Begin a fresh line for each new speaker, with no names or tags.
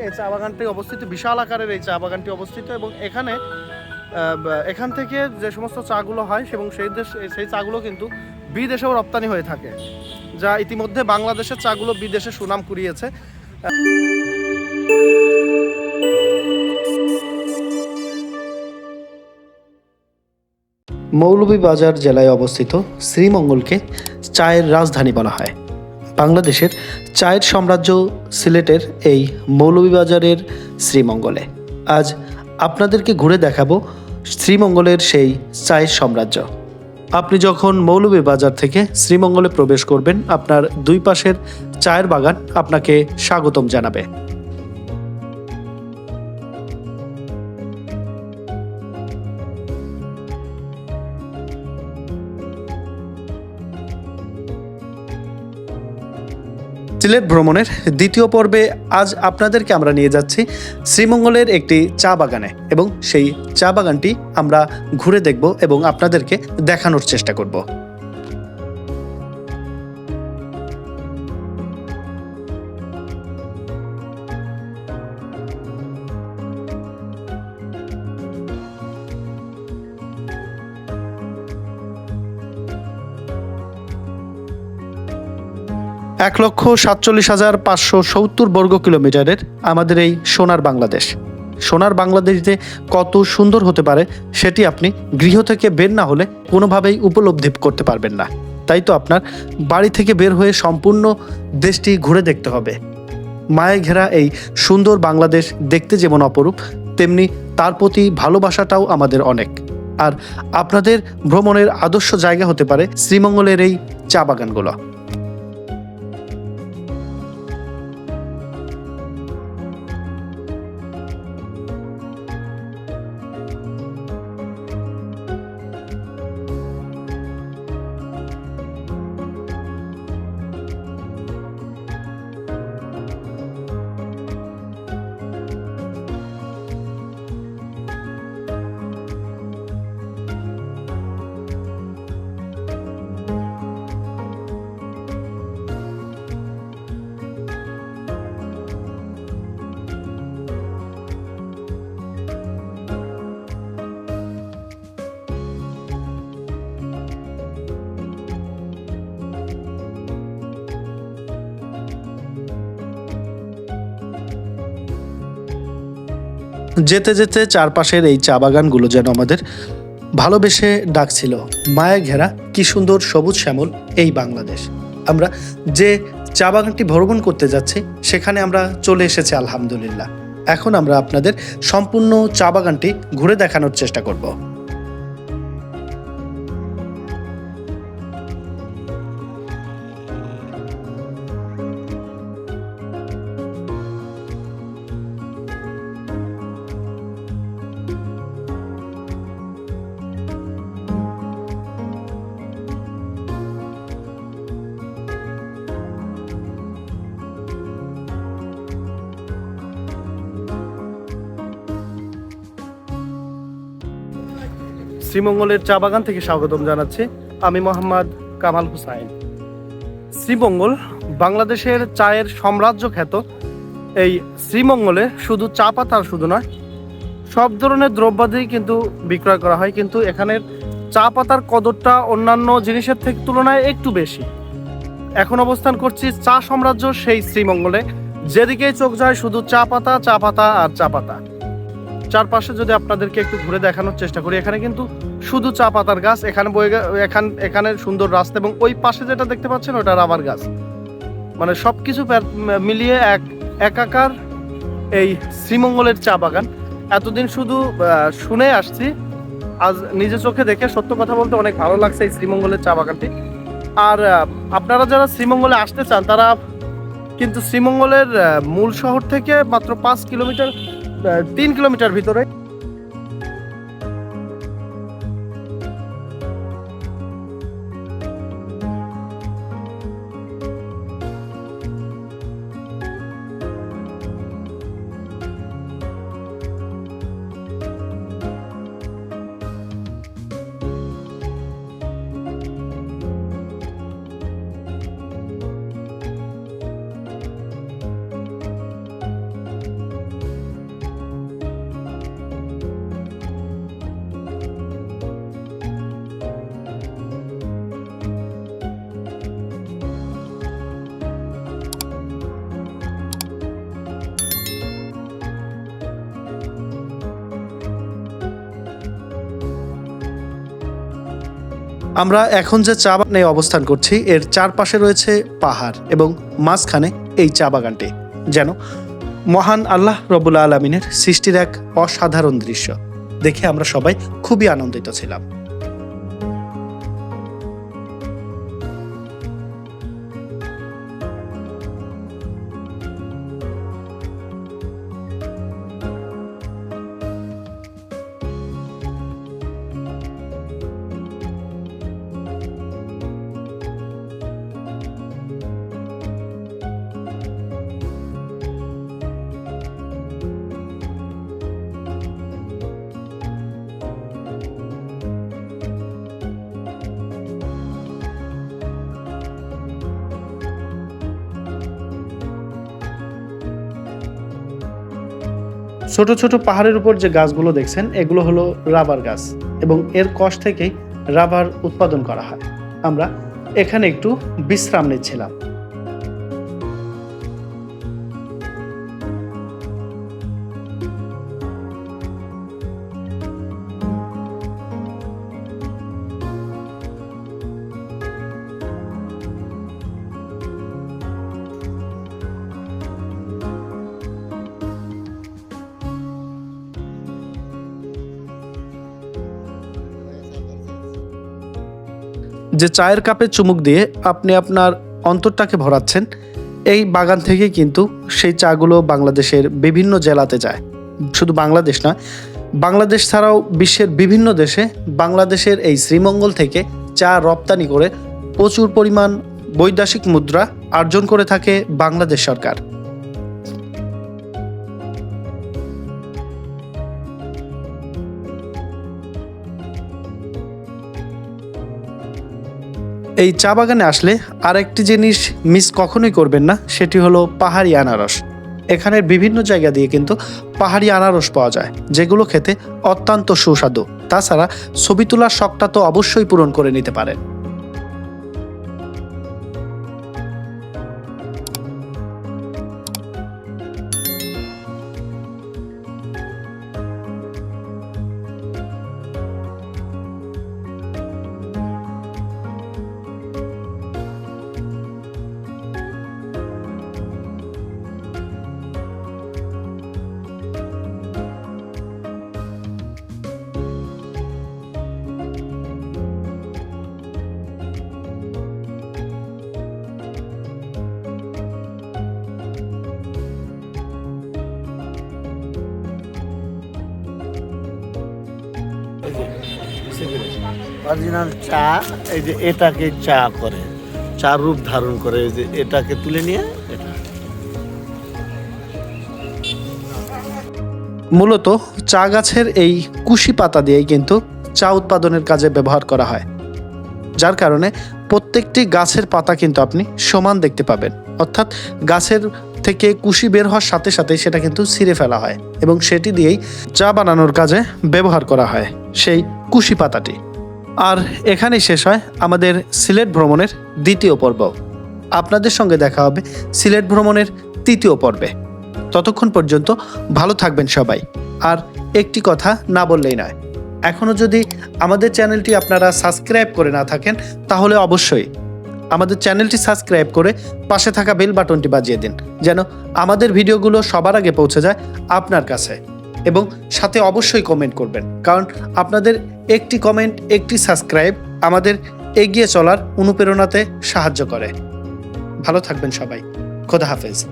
এই চা বাগানটি অবস্থিত, বিশাল আকারের এই চা বাগানটি অবস্থিত এবং এখানে এখান থেকে যে সমস্ত চাগুলো হয় এবং সেই দেশ, সেই চাগুলো কিন্তু বিদেশেও রপ্তানি হয়ে থাকে, যা ইতিমধ্যে বাংলাদেশের চাগুলো বিদেশে সুনাম কুড়িয়েছে। মৌলভীবাজার জেলায় অবস্থিত শ্রীমঙ্গলকে চায়ের রাজধানী বলা হয়। বাংলাদেশের চায়ের সাম্রাজ্য সিলেটের এই মৌলভীবাজারের শ্রীমঙ্গলে। আজ আপনাদেরকে ঘুরে দেখাবো শ্রীমঙ্গলের সেই চায়ের সাম্রাজ্য। আপনি যখন মৌলভীবাজার থেকে শ্রীমঙ্গলে প্রবেশ করবেন, আপনার দুই পাশের চায়ের বাগান আপনাকে স্বাগতম জানাবে। সিলেট ভ্রমণের দ্বিতীয় পর্বে আজ আপনাদেরকে আমরা নিয়ে যাচ্ছি শ্রীমঙ্গলের একটি চা বাগানে এবং সেই চা বাগানটি আমরা ঘুরে দেখব এবং আপনাদেরকে দেখানোর চেষ্টা করব। এক লক্ষ সাতচল্লিশ হাজার পাঁচশো সত্তর বর্গ কিলোমিটারের আমাদের এই সোনার বাংলাদেশ। সোনার বাংলাদেশে কত সুন্দর হতে পারে সেটি আপনি গৃহ থেকে বের না হলে কোনোভাবেই উপলব্ধি করতে পারবেন না। তাই তো আপনার বাড়ি থেকে বের হয়ে সম্পূর্ণ দেশটি ঘুরে দেখতে হবে। মায়ে ঘেরা এই সুন্দর বাংলাদেশ দেখতে যেমন অপরূপ, তেমনি তার প্রতি ভালোবাসাটাও আমাদের অনেক। আর আপনাদের ভ্রমণের আদর্শ জায়গা হতে পারে শ্রীমঙ্গলের এই চা বাগানগুলো। যেতে যেতে চারপাশের এই চা বাগানগুলো যেন আমাদের ভালোবেসে ডাকছিল। মায়া ঘেরা, কি সুন্দর সবুজ শ্যামল এই বাংলাদেশ। আমরা যে চা বাগানটি ভ্রমণ করতে যাচ্ছি, সেখানে আমরা চলে এসেছি, আলহামদুলিল্লাহ। এখন আমরা আপনাদের সম্পূর্ণ চা বাগানটি ঘুরে দেখানোর চেষ্টা করব। শ্রীমঙ্গলের চা বাগান থেকে স্বাগতম জানাচ্ছি আমি মোহাম্মদ কামাল হুসাইন। শ্রীমঙ্গল বাংলাদেশের চায়ের সাম্রাজ্য খ্যাত। এই শ্রীমঙ্গলে শুধু চা পাতা শুধু নয়, সব ধরনের দ্রব্যাদি কিন্তু বিক্রয় করা হয়। কিন্তু এখানের চা পাতার কদরটা অন্যান্য জিনিসের থেকে তুলনায় একটু বেশি। এখন অবস্থান করছি চা সাম্রাজ্য সেই শ্রীমঙ্গলে যেদিকেই চোখ যায় শুধু চা পাতা চা পাতা আর চা পাতা। চারপাশে যদি আপনাদেরকে একটু ঘুরে দেখানোর চেষ্টা করি, এখানে কিন্তু শুধু চা পাতার গাছ, এখানে বয়ে এখান এখানে সুন্দর রাস্তা এবং ওই পাশে যেটা দেখতে পাচ্ছেন ওটা রাবার গাছ। মানে সব কিছু মিলিয়ে এক একাকার এই শ্রীমঙ্গলের চা বাগান। এতদিন শুধু শুনে আসছি, আজ নিজে চোখে দেখে সত্য কথা বলতে অনেক ভালো লাগছে এই শ্রীমঙ্গলের চা বাগানটি। আর আপনারা যারা শ্রীমঙ্গলে আসতে চান, তারা কিন্তু শ্রীমঙ্গলের মূল শহর থেকে মাত্র পাঁচ কিলোমিটার তিন কিলোমিটার ভিতরে আমরা এখন যে চা বাগানে অবস্থান করছি, এর চারপাশে রয়েছে পাহাড় এবং মাঝখানে এই চা বাগানটি, যেন মহান আল্লাহ রবুল্লা আলমিনের সৃষ্টির এক অসাধারণ দৃশ্য। দেখে আমরা সবাই খুবই আনন্দিত ছিলাম। ছোট ছোট পাহাড়ের উপর যে গাছগুলো দেখছেন, এগুলো হলো রাবার গাছ এবং এর কষ থেকেই রাবার উৎপাদন করা হয়। আমরা এখানে একটু বিশ্রাম নিচ্ছিলাম। যে চায়ের কাপে চুমুক দিয়ে আপনি আপনার অন্তরটাকে ভরাচ্ছেন, এই বাগান থেকে কিন্তু সেই চাগুলো বাংলাদেশের বিভিন্ন জেলাতে যায়। শুধু বাংলাদেশ নয় বাংলাদেশ ছাড়াও বিশ্বের বিভিন্ন দেশে বাংলাদেশের এই শ্রীমঙ্গল থেকে চা রপ্তানি করে প্রচুর পরিমাণ বৈদেশিক মুদ্রা অর্জন করে থাকে বাংলাদেশ সরকার। এই চা বাগানে আসলে আরেকটি জিনিস মিস কখনোই করবেন না, সেটি হলো পাহাড়ি আনারস। এখানের বিভিন্ন জায়গা দিয়ে কিন্তু পাহাড়ি আনারস পাওয়া যায়, যেগুলো খেতে অত্যন্ত সুস্বাদু। তাছাড়া ছবি তোলার শখটা তো অবশ্যই পূরণ করে নিতে পারেন।
অরিজিনাল চা, এই যে এটাকে চা করে, চা রূপ ধারণ করে, এই যে এটাকে তুলে নিয়ে এটা।
মূলত চা গাছের এই কুশি পাতা দিয়েই কিন্তু চা উৎপাদনের কাজে ব্যবহার করা হয়। যার কারণে প্রত্যেকটি গাছের পাতা কিন্তু আপনি সমান দেখতে পাবেন। অর্থাৎ গাছের থেকে কুশি বের হওয়ার সাথে সাথে সেটা কিন্তু ছিঁড়ে ফেলা হয় এবং সেটি দিয়েই চা বানানোর কাজে ব্যবহার করা হয়, সেই কুশি পাতাটি। আর এখানেই শেষ হয় আমাদের সিলেট ভ্রমণের দ্বিতীয় পর্ব। আপনাদের সঙ্গে দেখা হবে সিলেট ভ্রমণের তৃতীয় পর্বে। ততক্ষণ পর্যন্ত ভালো থাকবেন সবাই। আর একটি কথা না বললেই নয় এখনও যদি আমাদের চ্যানেলটি আপনারা সাবস্ক্রাইব করে না থাকেন, তাহলে অবশ্যই আমাদের চ্যানেলটি সাবস্ক্রাইব করে পাশে থাকা বেল বাটনটি বাজিয়ে দিন, যেন আমাদের ভিডিওগুলো সবার আগে পৌঁছে যায় আপনার কাছে। এবং সাথে অবশ্যই কমেন্ট করবেন। কারণ আপনাদের একটি কমেন্ট একটি সাবস্ক্রাইব আমাদের এগিয়ে চলার অনুপ্রেরণাতে সাহায্য করে। ভালো থাকবেন সবাই। খোদা হাফেজ।